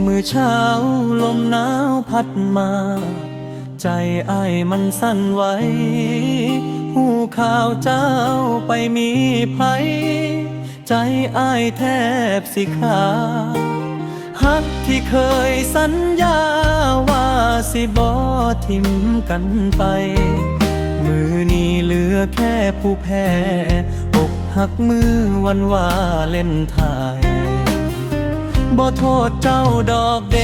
เมื่อเช้าลมหนาวพัดมา ใจอ้ายมันสั่นไหวหูข่าวเจ้าไปมีภัยใจอ้ายแทบสิขาฮักที่เคยสัญญาว่าสิบอทิมกันไป มือนี้เหลือแค่ผู้แพ้อกหักมือวันวาเล่นไทย บ่โทษเจ้าดอกเด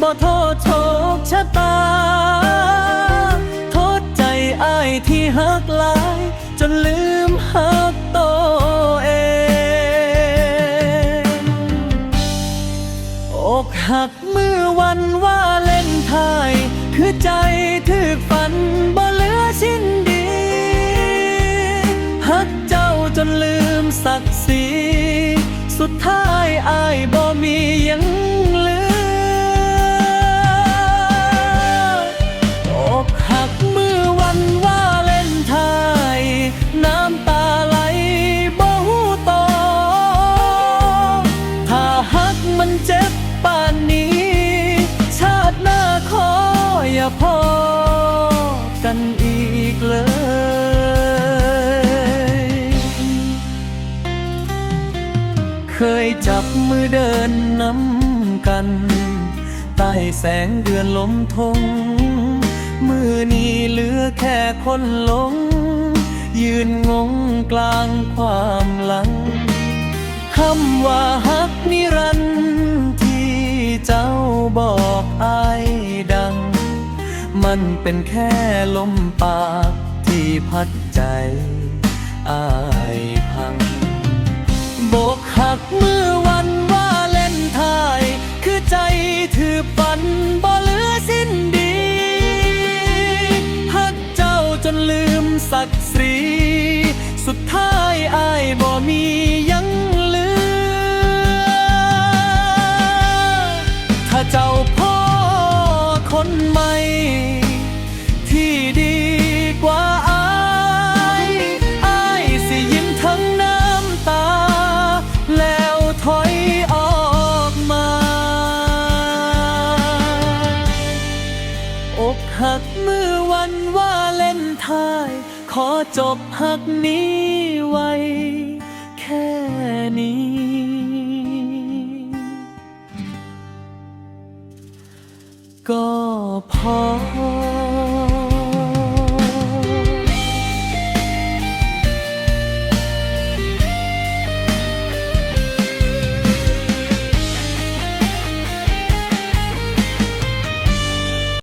บ่โทษโชคชะตา โทษใจอ้ายที่หักหลาย จนลืมหักตัวเองอกหักเมื่อวันว่าเล่นไทยคือใจถึกฝันบ่เหลือชิ้นดีหักเจ้าจนลืมศักดิ์ศรีสุดท้าย อ้ายบ่มียัง เคยจับมือเดินนำกัน ใต้แสงเดือนลมทง มือนี้เหลือแค่คนหลง ยืนงงกลางความหลังคำว่าฮักนิรันดร์ที่เจ้าบอกอายดัง มันเป็นแค่ลมปากที่พัดใจอาย กหักเมื่อวันว่าเล่นไทยคือใจถือฝันบ่เหลือสิ้นดีฮักเจ้าจนลืมศักดิ์ศรี สุดท้ายอายบ่มี ขอจบหักนี้ไว้แค่นี้ ก็พอ